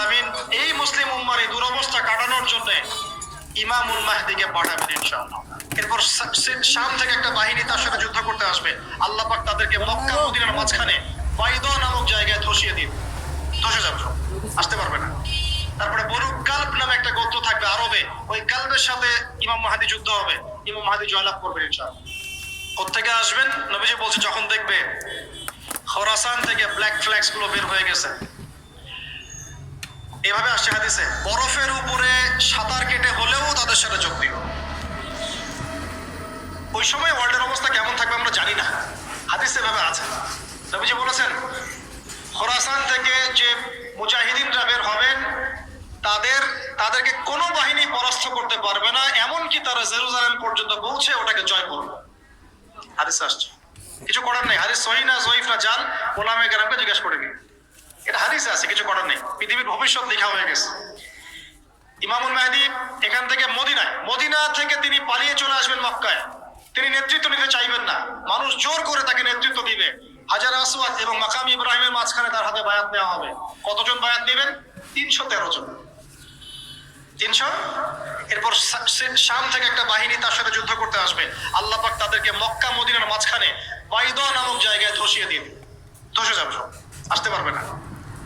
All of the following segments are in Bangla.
আলামিন, এই মুসলিম উম্মার এই দুরবস্থা কাটানোর জন্য ইমামুল মাহদিকে পাঠাবেন ইনশাআল্লাহ। এরপর শাম থেকে একটা বাহিনী তার সাথে যুদ্ধ করতে আসবে। আল্লাহ পাক তাদেরকে মক্কা মদিনার মাঝখানে বাইদা নামক জায়গায় ধসিয়ে দিন। ধসে যাবে আসতে পারবে না। তারপরে বনু কাল্প নামে একটা গোত্র থাকবে আরবে। ওই কাল্পের সাথে ইমাম মাহাদি যুদ্ধ হবে। ইমাম মাহাদি জয়লাভ করবেন ইনশাআল্লাহ। কোথেকে আসবেন? নবীজি বলছে, যখন দেখবে খরাসান থেকে ব্ল্যাক ফ্ল্যাক্সগুলো বের হয়ে গেছে। এভাবে আসছে হাদিসে, বরফের উপরে সাঁতার কেটে হলেও তাদের সাথে যোগ দিও। ওই সময় ওয়ার্ল্ডের অবস্থা কেমন থাকবে আমরা জানি না। হাদিসে এভাবে আছে। নবীজি বলেছেন, খোরাসান থেকে যে মুজাহিদিনরা বের হবেন, তাদের, তাদেরকে কোনো বাহিনী পরাস্ত করতে পারবে না, এমনকি তারা জেরুজালেম পর্যন্ত পৌঁছে ওটাকে জয় করবে। হাদিস আসছে। কিছু করার নেই। হাদিস সহি না, জয়ীফ না, জাল? ওলামে গ্রামকে জিজ্ঞাসা করে এটা হাদিসে আছে, কিছু করার নেই। পৃথিবীর ভবিষ্যৎ লেখা হয়ে গেছে। ইমামুল এখান থেকে মদিনায়, মদিনা থেকে তিনি পালিয়ে চলে আসবেন মক্কায়। তিনি নেতৃত্ব নিতে চাইবেন না। মানুষ জোর করে তাকে নেতৃত্ব দিবে। হাজার আসওয়াদ এবং মাকাম ইব্রাহিমের মাঝখানে তার হাতে বায়াত নেওয়া হবে। কতজন বায়াত নেবেন? তিনশো তেরো জন। তিনশো? এরপর শাম থেকে একটা বাহিনী তার সাথে যুদ্ধ করতে আসবে। আল্লাহ পাক তাদেরকে মক্কা মদিনার মাঝখানে বাইদা নামক জায়গায় ধসিয়ে দিন ধসে যাবে আসতে পারবে না।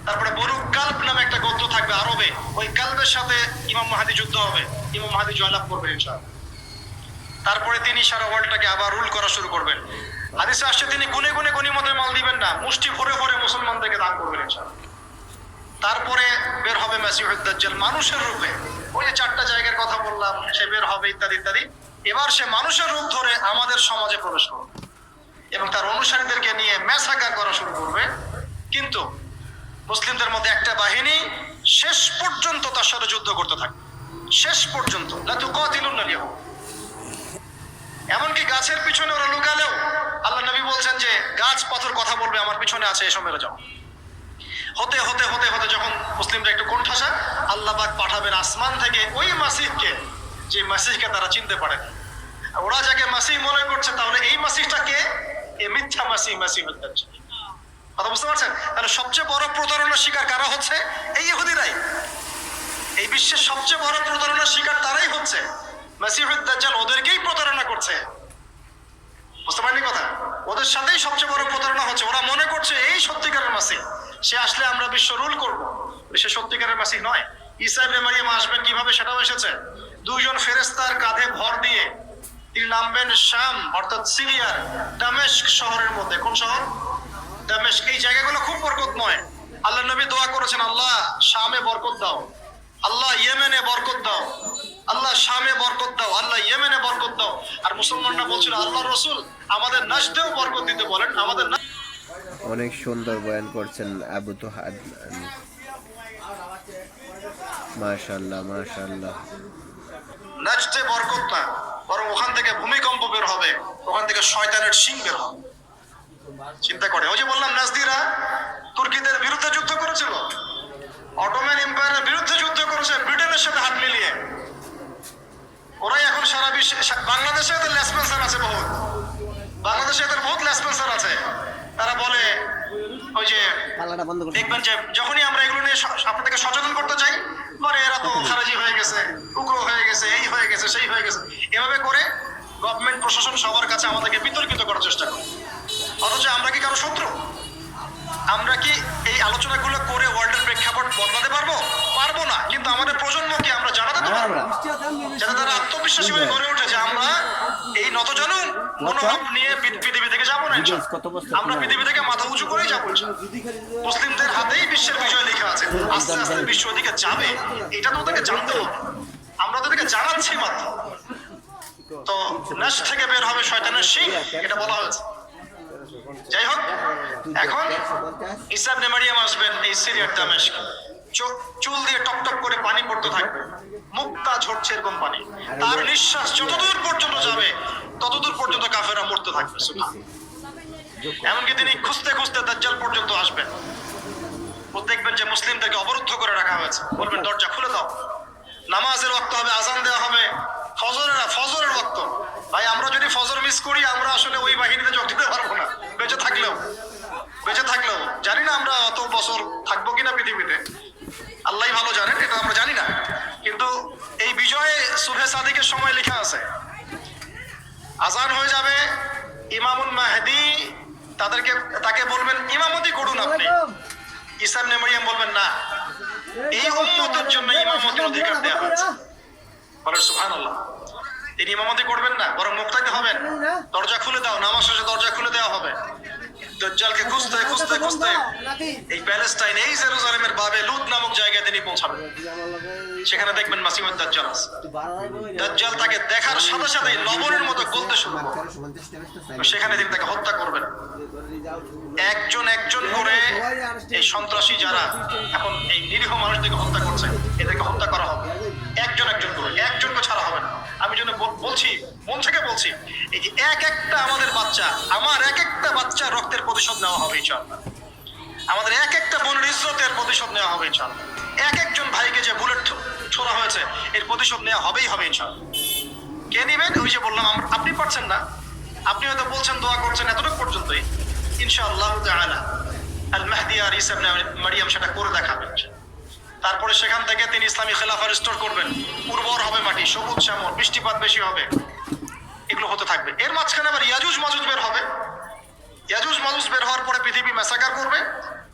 তারপরে বনু কাল্প নামে একটা গোত্র থাকবে আরবে। ওই কাল্পের সাথে ইমাম মাহাদি যুদ্ধ হবে। ইমাম মাহাদি জয়লাভ করবে ইনশাআল্লাহ। তারপরে তিনি সারা ওয়ার্ল্ডটাকে আবার রুল করা শুরু করবেন। হাদিসে আসছে, তিনি গুনে গুনে গনিমতের মাল দিবেন না, মুষ্টি ভরে ভরে মুসলমানদেরকে দান করবেন ইনশাআল্লাহ। তারপরে বের হবে মাসিহুদ দাজ্জাল মানুষের রূপে। ওই যে চারটা জায়গার কথা বললাম, সে বের হবে ইত্যাদি ইত্যাদি। এবার সে মানুষের রূপ ধরে আমাদের সমাজে প্রবেশ করবে। এবং তার অনুসারীদেরকে নিয়ে ম্যাসাকার করা শুরু করবে। কিন্তু মুসলিমদের মধ্যে একটা বাহিনী শেষ পর্যন্ত তার সাথে যুদ্ধ করতে থাকে। শেষ পর্যন্ত। এমনকি গাছের পিছনে ওরা লুকালেও আল্লাহ নবী বলছেন যে, গাছ পাথর কথা বলবে, আমার পিছনে আছে এসব মেরে যাও। হতে হতে হতে হতে যখন মুসলিমরা একটু কোণঠাসা, আল্লাহ পাক পাঠাবেন আসমান থেকে ওই মাসিহকে, যে মাসিহকে তারা চিনতে পারে ওরা যাকে মাসিহ মনে করছে, তাহলে এই মাসিহটা কে? এ মিথ্যা মাসিহ মাসিহ হচ্ছে কথা বুঝতে পারছেন? তাহলে সবচেয়ে বড় প্রতারণার শিকার কারা হচ্ছে? এই ইহুদিরাই। এই বিশ্বের সবচেয়ে বড় প্রতারণার শিকার তারাই হচ্ছে। মাসিহুদ্দাজ্জাল ওদেরকেই প্রতারণা করছে। বুঝতে পারেনি কথা? ওদের সাথেই সবচেয়ে বড় প্রতারণা হচ্ছে। ওরা মনে করছে এই সত্যিকারের মাসিহ। সে আসলে আমরা বিশ্ব রুল করব। সে সত্যিকারের মাসিহ নয়। ঈসা ইবনে আসবেন কীভাবে সেটাও এসেছে। দুইজন ফেরেস্তার কাঁধে ভর দিয়ে তিনি নামবেন শাম, অর্থাৎ সিরিয়ার, দামেস্ক শহরের মধ্যে। কোন শহর? দামেস্ক এই জায়গাগুলো খুব বরকতময়। আল্লাহ নবী দোয়া করেছেন আল্লাহ শামে বরকত দাও। আল্লাহ ইয়েমেনে বরকত দাও। আল্লাহ শামে বরকত দাও। আল্লাহ ইয়েমেনে বরকত দাও। আর মুসলমানরা বলছিল আল্লাহ রসুল আমাদের নাচতেও বরকত দিতে বলেন আমাদের অনেক সুন্দর বয়ান করছেন আবু তোহাদ। মাশাল্লাহ মাশাল্লাহ নাচতে বরকত না বরং ওখান থেকে ভূমিকম্প বের হবে ওখান থেকে শয়তানের সিং বের হবে। চিন্তা করে ওই যে বললাম নাজদিরা তুর্কিদের বিরুদ্ধে যুদ্ধ করেছিল। অটোম্যান এম্পায়ারের বিরুদ্ধে যুদ্ধ করেছে ব্রিটেনের সাথে হাত মিলিয়ে। ওরাই এখন সারা বিশ্বে বাংলাদেশে এদের লেসপেন্সার আছে বহুত বাংলাদেশে এদের বহুত লেসপেন্সার আছে। তারা বলে ওই যে দেখবেন যে যখনই আমরা এগুলো নিয়ে আপনাদেরকে সচেতন করতে চাই পরে এরা তো খারাজি হয়ে গেছে উগ্র হয়ে গেছে এই হয়ে গেছে সেই হয়ে গেছে। এভাবে করে গভর্নমেন্ট প্রশাসন সবার কাছে আমাদেরকে বিতর্কিত করার চেষ্টা করে। অথচ আমরা কি কারও শত্রু? আমরা কি এই আলোচনাগুলো করে ওয়ার্ল্ডের প্রেক্ষাপট বদলাতে পারব? পারব না। কিন্তু আমাদের প্রজন্মকে আমরা জানাতে পারব। যাতে তারা আত্মবিশ্বাসী হয়ে গড়ে ওঠে যে আমরা এই নতজানু মনোভাব নিয়ে পৃথিবী থেকে যাব না আমরা পৃথিবী থেকে মাথা উঁচু করেই যাব মুসলিমদের হাতেই বিশ্বের বিজয় লেখা আছে। আস্তে আস্তে বিশ্ব ওদিকে যাবে। এটা তো ওদেরকে জানতে হবে। আমরা ওদেরকে জানাচ্ছি মাত্র। তো নাশ থেকে বের হবে শয়তানের সিং এটা বলা হয়েছে। যাই হোক এখন আসবেন এই সিরিয়ার চুল দিয়ে করে পানি পড়তে থাকবে। মুক্তা ঝরছে এরকম পানি। তার নিঃশ্বাস যতদূর পর্যন্ত যাবে, ততদূর পর্যন্ত কাফেরা মরতে থাকবে এমনকি তিনি খুঁজতে খুঁজতে দাজ্জাল পর্যন্ত আসবেন। দেখবেন যে মুসলিমদেরকে অবরুদ্ধ করে রাখা হয়েছে। বলবেন, দরজা খুলে দাও। নামাজের ওয়াক্ত হবে, আজান দেওয়া হবে। ফজরের ফজরের ওয়াক্ত। ভাই, আমরা যদি ফজর মিস করি, আমরা আসলে ওই বাহিনীতে বলেন তিনি ইমামতি করবেন না, বরং মুক্তাদি হবেন। দরজা খুলে দাও, নামাজ শেষে দরজা খুলে দেওয়া হবে। দজ্জালকে খুঁজতে খুঁজতে খুঁজতে এই প্যালেস্টাইন, এই জেরুজালেমের বাবে লুত নামক জায়গায় তিনি পৌঁছাবেন। সেখানে দেখবেন তাকে দেখার সাথে সাথে লবণের মতো গলতে শুরু সেখানে তিনি তাকে হত্যা করবেন। একজন একজন করে এই সন্ত্রাসী যারা এখন এই নিরীহ মানুষদেরকে হত্যা করছে বলছি এই যে এক একটা আমাদের বাচ্চা, আমার এক একটা বাচ্চা রক্তের প্রতিশোধ নেওয়া হবে, ইনশাআল্লাহ। আমাদের এক একটা বোনের ইজ্জতের প্রতিশোধ নেওয়া হবে, ইনশাআল্লাহ। এক একজন ভাইকে যে বুলেট ছোড়া হয়েছে, এর প্রতিশোধ নেওয়া হবেই হবে, ইনশাআল্লাহ। কে নিবেন? ওই যে বললাম আপনি পারছেন না। আপনি হয়তো বলছেন, দোয়া করছেন এতটুকু পর্যন্তই। ইনশাআল্লাহ তাআলা আল মাহদি আর ইসা মারিয়াম সেটা করে দেখাবেন তারপরে সেখান থেকে তিনি ইসলামী খেলাফা রিস্টোর করবেন। উর্বর হবে মাটি, সবুজ শ্যামল, বৃষ্টিপাত বেশি হবে। এগুলো হতে থাকবে। এর মাঝখানে আবার ইয়াজুজ মাজুজ বের হবে। ইয়াজুজ মাজুজ বের হওয়ার পরে পৃথিবী মেসাকার করবে।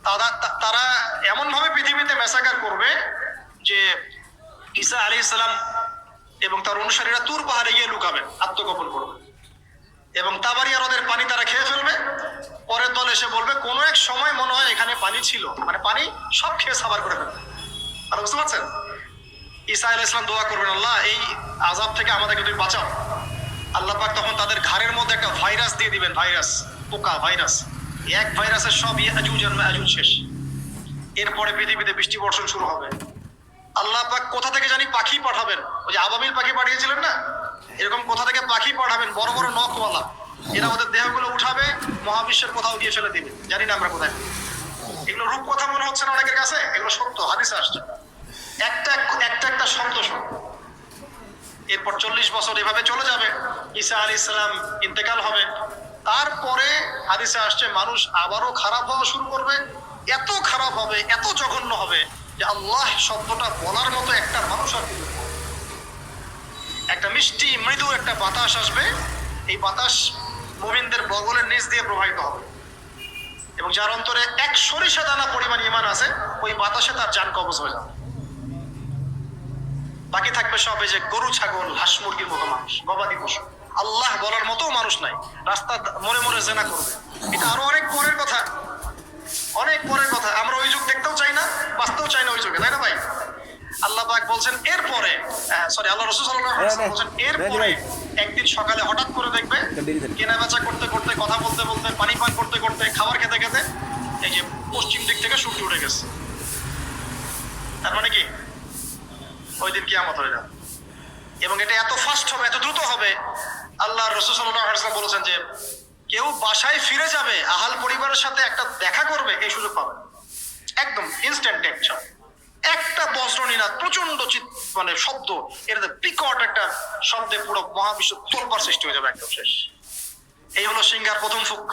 তারা তারা এমন ভাবে পৃথিবীতে মেসাকার করবে যে ঈসা আলী ইসলাম এবং তার অনুসারীরা তুর পাহাড়ে গিয়ে লুকাবেন আত্মগোপন করবে। এবং তাবারিয়া হ্রদের পানি তারা খেয়ে ফেলবে। পরের দল এসে বলবে, কোনো এক সময় মনে হয় এখানে পানি ছিল। মানে পানি সব খেয়ে সাবার করে ফেলবে। আর বুঝতে পারছেন? ঈসা আলাহ ইসলাম দোয়া করবেন, আল্লাহ, এই আজাব থেকে আমাদেরকে তুমি বাঁচাও। আল্লাহ পাক তখন তাদের ঘাড়ের মধ্যে একটা ভাইরাস দিয়ে দিবেন, ভাইরাস, পোকা, ভাইরাস। এক ভাইরাসের সব ইয়াজুজ আর মাজুজ শেষ। এরপরে পৃথিবীতে বৃষ্টি বর্ষণ শুরু হবে। আল্লাহ পাক কোথা থেকে জানি পাখি পাঠাবেন? ওই যে আবাবিল পাখি পাঠিয়েছিলেন না? এরকম কোথা থেকে পাখি পাঠাবেন? বড় বড় নখওয়ালা। এরা ওদের দেহগুলো উঠাবে, মহাবিশ্বের কোথাও গিয়ে ফেলে দিবে। জানি না আমরা কোথায়। এগুলো রূপ কথা মনে হচ্ছে না অনেকের কাছে? এগুলো সত্য, হাদিসে আসছে। একটা একটা একটা শব্দ শোনো। এরপর চল্লিশ বছর এভাবে চলে যাবে। ঈসা আলী ইসলাম ইন্তেকাল হবে। তারপরে হাদিসে আসছে, মানুষ আবারও খারাপ হওয়া শুরু করবে। এত খারাপ হবে, এত জঘন্য হবে যে আল্লাহ শব্দটা বলার মতো একটা মানুষ আর। একটা মিষ্টি, মৃদু একটা বাতাস আসবে। এই বাতাস মুমিনদের বগলের নিচ দিয়ে প্রবাহিত হবে। এবং যার অন্তরে এক সরিষা দানা পরিমাণ ইমান আছে, ওই বাতাসে তার যান কবজ হয়ে যাবে। বাকি থাকবে সব যে গরু ছাগল হাঁস মুরগির মতো মানুষ গবাদি পশু। আল্লাহ বলার মতো মানুষ নাই। রাস্তা মনে মনে জেনা করবে। এটা আরও অনেক পরের কথা। অনেক পরের কথা। আমরা ওই যুগ দেখতেও চাই না বাঁচতেও চাই না ওই যুগে তাই না ভাই? আল্লাহ পাক বলছেন এরপরে সরি আল্লাহ রসুল সাল্লাল্লাহু আলাইহি ওয়াসাল্লাম বলছেন এরপরে একদিন সকালে হঠাৎ করে দেখবে কেনা বেচা করতে করতে কথা বলতে বলতে পানি পান করতে করতে খাবার খেতে খেতে এই যে পশ্চিম দিক থেকে সূর্য উঠে গেছে। তার মানে কি? ওই দিন কিয়ামত হয়ে যাবে এবং এটা এত ফাস্ট হবে, এত দ্রুত হবে। আল্লাহ রসুল ওয়াসাল্লাম বলেছেন যে, কেউ বাসায় ফিরে যাবে, আহাল পরিবারের সাথে একটা দেখা করবে, এই সুযোগ পাবে একদম ইনস্ট্যান্ট টেনশন একটা বজ্রনীনাথ প্রচণ্ড চিৎ মানে শব্দ এটাতে বিকট একটা শব্দে পুরো মহাবিশ্ব তোলপার সৃষ্টি হয়ে যাবে একদম শেষ। এই হলো সিঙ্গার প্রথম ফুক,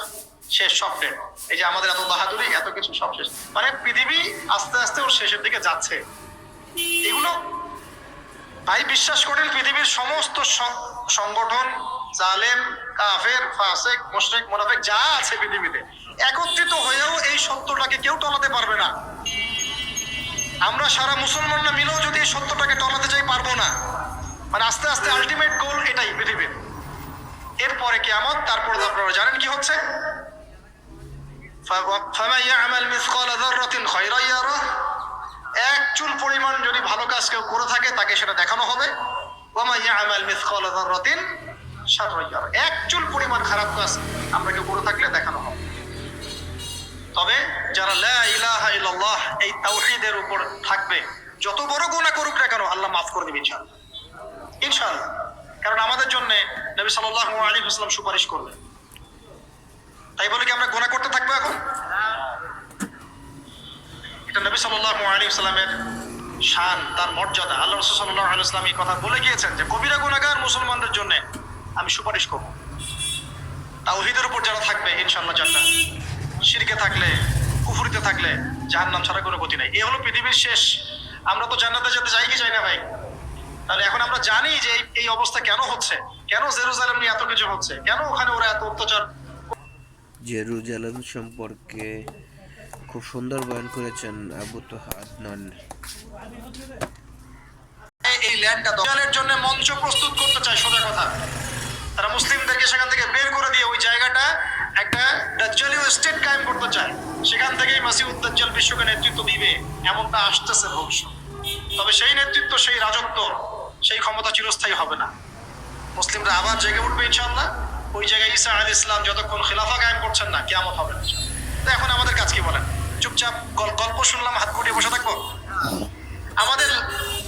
শেষ ডেট এই যে আমাদের এত বাহাদুরি, এত কিছু সব শেষ। মানে পৃথিবী আস্তে আস্তে ওর শেষের দিকে যাচ্ছে। এগুলো ভাই বিশ্বাস করেন পৃথিবীর সমস্ত স- সংগঠন জালেম কাফের ফাসেক মুশরিক মুনাফিক যা আছে পৃথিবীতে একত্রিত হয়েও এই সত্যটাকে কেউ টলাতে পারবে না আমরা সারা মুসলমানরা মিলেও যদি এই সত্যটাকে টলাতে চাই পারবো না মানে আস্তে আস্তে আলটিমেট গোল এটাই পৃথিবীর এরপরে কেয়ামত তারপরে তো আপনারা জানেন কি হচ্ছে فَ- فَمَنْ يَعْمَلْ مِثْقَالَ ذَرَّةٍ خَيْرًا يَرَهُ এক চুল পরিমাণ যদি ভালো কাজ কেউ করে থাকে, তাকে সেটা দেখানো হবে। এক চুল পরিমাণ খারাপ কাজ আমরা কেউ করে থাকলে দেখানো হবে। তবে যারা ইল্লাল্লাহ, এই তাওহীদের উপর থাকবে, যত বড় গুনাহ করুক না কেন, আল্লাহ মাফ করে দিবে ইনশাআল্লাহ। ইনশাআল্লাহ। কারণ আমাদের জন্য নবী সাল্লাল্লাহু আলাইহি ওয়াসাল্লাম সুপারিশ করবে তাই বলে কি আমরা গোনা করতে থাকব এখন? এটা নবী সাল্লাল্লাহু আলাইহি সাল্লামের শান, তার মর্যাদা। আল্লাহ রাসূল সাল্লাল্লাহু আলাইহি সাল্লাম এই কথা বলে গিয়েছেন যে, কবিরা গুনাহগার মুসলমানদের জন্য আমি সুপারিশ করব। তাওহীদের উপর যারা থাকবে, ইনশাআল্লাহ জান্নাত। শিরকে থাকলে, কুফরিতে থাকলে, জাহান্নাম ছাড়া কোনো গতি নাই। এ হলো পৃথিবীর শেষ। আমরা তো জান্নাতে যেতে চাই কি চাই না ভাই? তাহলে এখন আমরা জানি যে এই- এই অবস্থা কেন হচ্ছে? কেন জেরুজালেম নিয়ে এত কিছু হচ্ছে? কেন ওখানে ওরা এত অত্যাচার জেরুজালেম সম্পর্কে খুব সুন্দর বয়ান করেছেন আবু তোহা আদনান এই- ল্যান্ডটা দখলের জন্য মঞ্চ প্রস্তুত করতে চায়, সোজা কথা। তারা মুসলিমদেরকে সেখান থেকে বের করে দিয়ে ওই জায়গাটা একটা দাজ্জালীয় স্টেট কায়েম করতে চায়। সেখান থেকেই মাসিউদ দাজ্জাল বিশ্বকে নেতৃত্ব দিবে, এমনটা আসতেছে ভবিষ্যৎ। তবে সেই নেতৃত্ব, সেই রাজত্ব, সেই ক্ষমতা চিরস্থায়ী হবে না। মুসলিমরা আবার জেগে উঠবে ইনশাআল্লাহ। ওই জায়গায় ঈসা আল ইসলাম যতক্ষণ খেলাফা কায়েম করছেন না কেমন হবে না। এখন আমাদের কাজ কি বলেন? চুপচাপ গল্প শুনলাম, হাত গুটিয়ে বসে থাকব? আমাদের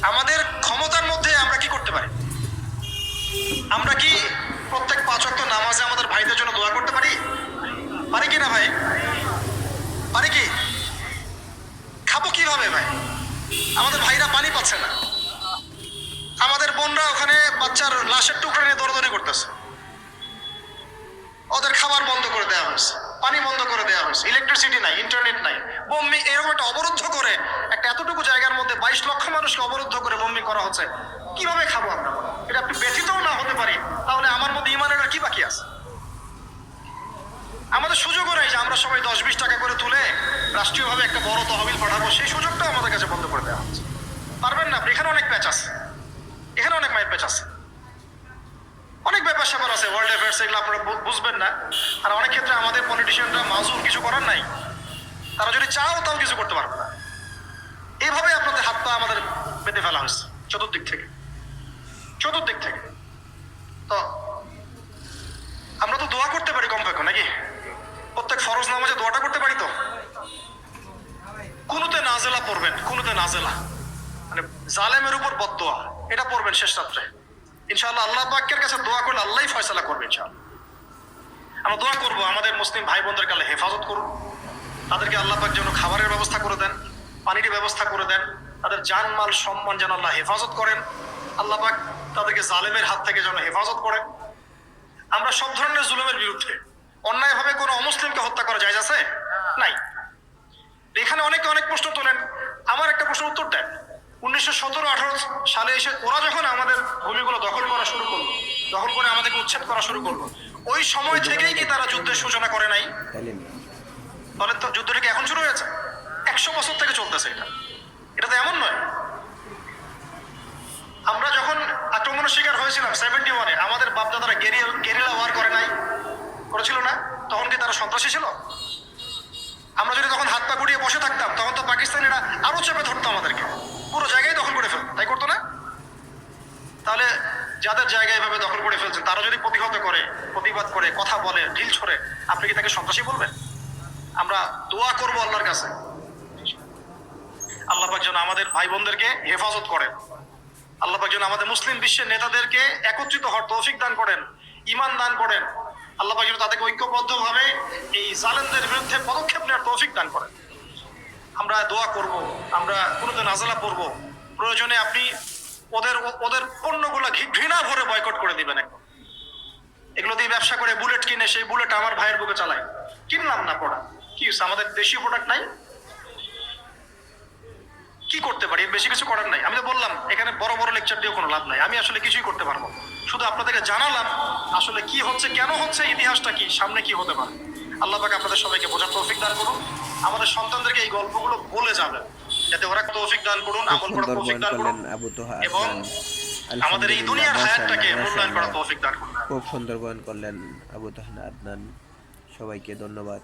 আমাদের ক্ষমতার মধ্যে আমরা কি করতে পারি? আমরা কি প্রত্যেক পাঁচ ওয়াক্ত নামাজে আমাদের ভাইদের জন্য দোয়া করতে পারি? পারি কি না ভাই? পারি কি? খাব কীভাবে ভাই? আমাদের ভাইরা পানি পাচ্ছে না। আমাদের বোনরা ওখানে বাচ্চার লাশের টুকরা নিয়ে দৌড়দৌড়ি করতেছে ওদের খাবার বন্ধ করে দেওয়া হয়েছে পানি বন্ধ করে দেওয়া হয়েছে ইলেকট্রিসিটি নাই ইন্টারনেট নাই বোম্বি এরকম একটা অবরুদ্ধ করে একটা এতটুকু জায়গার মধ্যে বাইশ লক্ষ মানুষকে অবরুদ্ধ করে হচ্ছে? কীভাবে খাব আমরা? এটা আপনি ব্যথিতও না হতে পারি? তাহলে আমার মধ্যে ইমানের কি বাকি আছে? আমাদের সুযোগও নেই যে আমরা সবাই দশ বিশ টাকা করে তুলে রাষ্ট্রীয়ভাবে একটা বড় তহবিল পাঠাবো। সেই সুযোগটাও আমাদের কাছে বন্ধ করে দেওয়া হচ্ছে। পারবেন না আপনি? এখানে অনেক প্যাচ আছে। এখানে অনেক মায়ের প্যাচ আছে। অনেক ব্যাপার স্যাপার আছে ওয়ার্ল্ড অ্যাফেয়ার্স এগুলো আপনারা বুঝবেন না। আর অনেক ক্ষেত্রে আমাদের পলিটিশিয়ানরা মাজুর কিছু করার নাই। তারা যদি চাও তাও কিছু করতে পারবে না। এইভাবে আপনাদের হাত পা আমাদের বেঁধে ফেলা হয়েছে। চতুর্দিক থেকে। চতুর্দিক থেকে। তো, আমরা তো দোয়া করতে পারি কমপক্ষে নাকি? প্রত্যেক ফরজ নামাজে দোয়াটা করতে পারি তো? কোনোতে নাজেলা পড়বেন, কোনোতে নাজেলা। মানে জালেমের উপর বদোয়া এটা পড়বেন শেষ রাত্রে। ইনশাআল্লাহ আল্লাহ পাকের কাছে দোয়া করলে আল্লাহ ফয়সালা করবে ইনশাআল্লাহ। আমরা দোয়া করব, আমাদের মুসলিম ভাই বোনদেরকে আল্লাহ হেফাজত করুন। তাদেরকে আল্লাহ পাক যেন খাবারের ব্যবস্থা করে দেন, পানির ব্যবস্থা করে দেন। তাদের জান মাল সম্মান যেন আল্লাহ হেফাজত করেন। আল্লাহ পাক তাদেরকে জালেমের হাত থেকে যেন হেফাজত করেন। আমরা সব ধরনের জুলুমের বিরুদ্ধে অন্যায়ভাবে কোনো অমুসলিমকে হত্যা করা যায় আছে? নাই। এখানে অনেকে অনেক প্রশ্ন তোলেন। আমার একটা প্রশ্ন উত্তর দেন। উনিশশো সতেরো আঠারো সালে এসে ওরা যখন আমাদের ভূমিগুলো দখল করা শুরু করল, দখল করে আমাদেরকে উচ্ছেদ করা শুরু করল, ওই সময় থেকেই কি তারা যুদ্ধের সূচনা করে নাই? তাহলে তো, যুদ্ধটা কি এখন শুরু হয়েছে? একশো বছর থেকে চলতেছে এটা। এটা তো এমন নয়। আমরা যখন আক্রমণের শিকার হয়েছিলাম সেভেন্টি ওয়ানে আমাদের বাপদাদারা গেরিলা ওয়ার করে নাই। করেছিল না? তখন কি তারা সন্ত্রাসী ছিল? আমরা যদি তখন হাত পা গুড়িয়ে বসে থাকতাম, তখন তো পাকিস্তানিরা আরও চেপে ধরতো আমাদেরকে। পুরো জায়গায় দখল করে ফেলত, তাই করতো না? তাহলে যাদের জায়গায় এভাবে দখল করে ফেলছেন, তারা যদি প্রতিহত করে, প্রতিবাদ করে, কথা বলে, ঢিল ছড়ে, আপনি কি তাকে সন্ত্রাসী বলবেন? আমরা দোয়া করব আল্লাহর কাছে। আল্লাহ পাক যেন আমাদের ভাই বোনদেরকে হেফাজত করেন। আল্লাহ পাক যেন আমাদের মুসলিম বিশ্বের নেতাদেরকে একত্রিত হওয়ার তৌফিক দান করেন ইমান দান করেন। আল্লাহ পাক যেন তাদেরকে ঐক্যবদ্ধভাবে এই জালেমদের বিরুদ্ধে পদক্ষেপ নেওয়ার তৌফিক দান করেন। আমরা দোয়া করব, আমরা কোনোদিন আজালা পড়ব। প্রয়োজনে আপনি ওদের ওদের পণ্যগুলো ঘৃণা ভরে বয়কট করে দিবেন একদম এগুলো দিয়ে ব্যবসা করে বুলেট কিনে সেই বুলেট আমার ভাইয়ের বুকে চালায়। কিনলাম না প্রোডাক্ট কি? আমাদের দেশীয় প্রোডাক্ট নাই? কি করতে পারি? বেশি কিছু করার নাই। আমি তো বললাম এখানে বড় বড় লেকচার দিয়ে কোনো লাভ নাই। আমি আসলে কিছুই করতে পারব শুধু আপনাদেরকে জানালাম আসলে কি হচ্ছে কেন হচ্ছে ইতিহাসটা কি সামনে কি হতে পারে। আল্লাহ পাক আপনাদের সবাইকে বোঝার তৌফিক দান করুন। আমাদের সন্তানদেরকে এই গল্পগুলো বলে যাবেন যাতে ওরা তৌফিক দান করুন আমল করার তৌফিক দান করুন এবং আমাদের এই দুনিয়ার হায়াতটাকে মূল্যায়ন করার তৌফিক দান করুন। খুব সুন্দর বয়ান করলেন আবু তোহা আদনান। সবাইকে ধন্যবাদ।